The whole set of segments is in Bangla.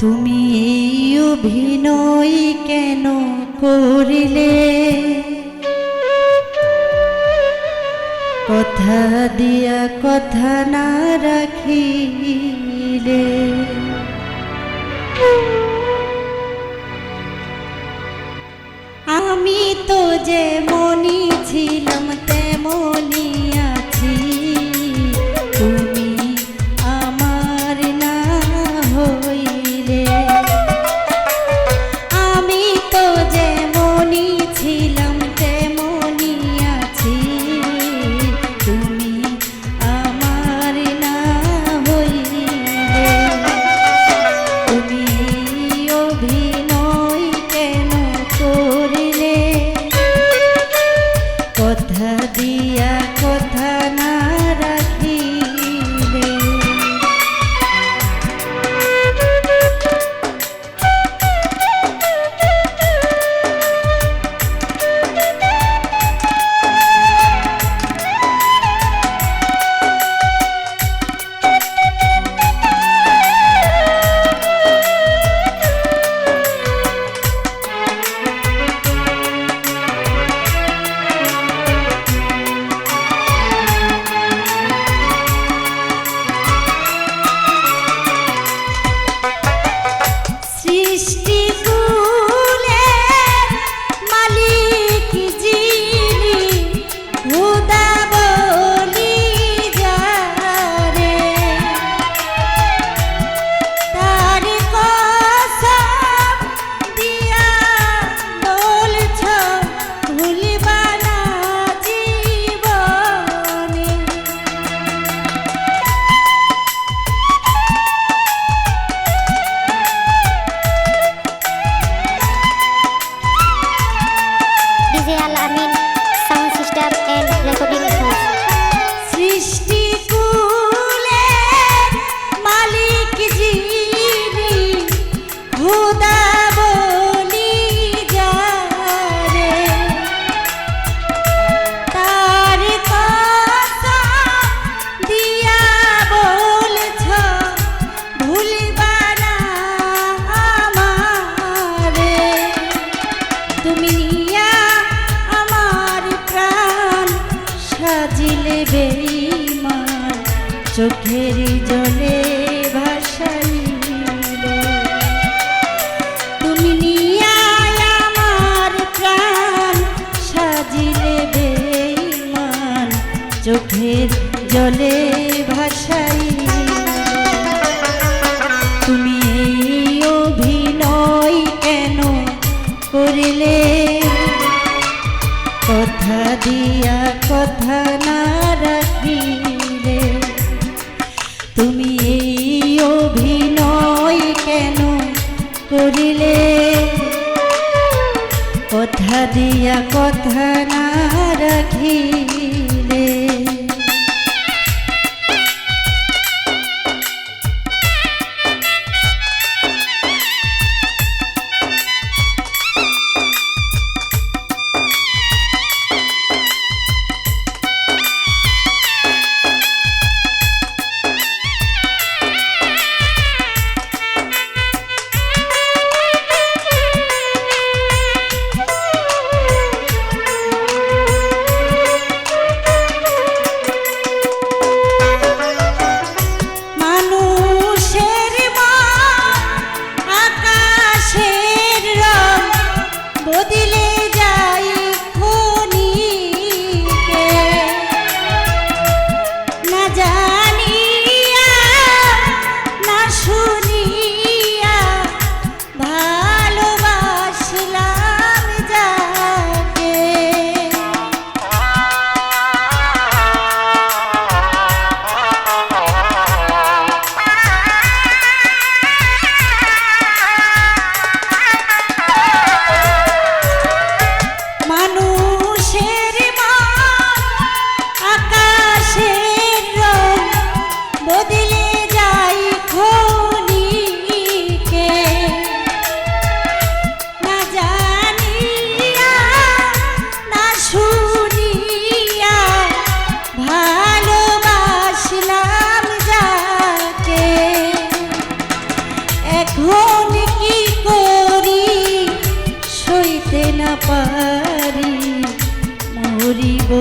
তুমি অভিনয় কেন করিলে? কথা দিয়া কথা না রাখিলে। আমি তো যে মনি ছিলাম তেমনই আমার সাজিলে চোখের জলে ভাসাইলে। তুমি আমার প্রাণ সাজিলে বেইমান চোখের জলে ভাসাইলে। দিয়া কথা না রাখিলে তুমি এই অভিনয় কেন করিলে? কথা দিয়া কথা না রাখিলে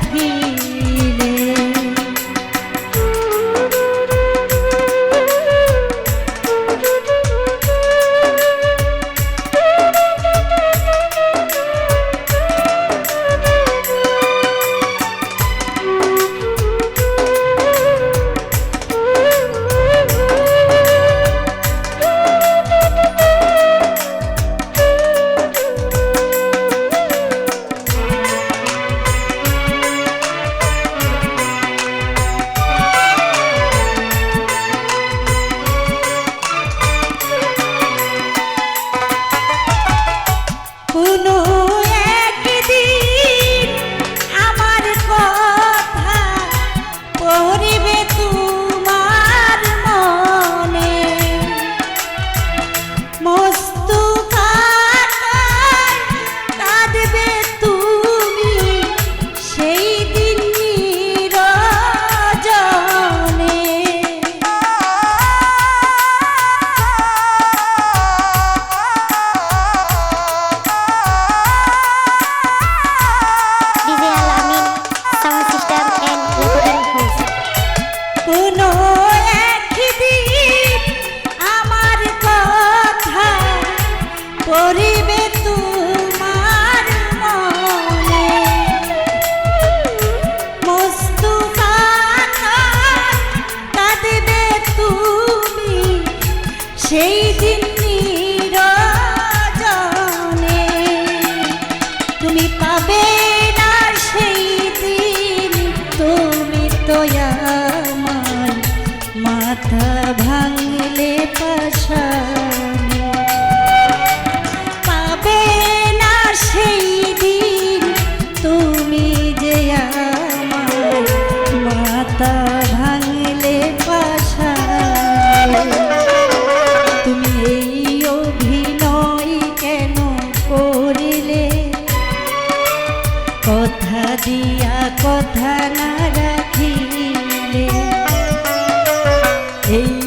রাখিলে এই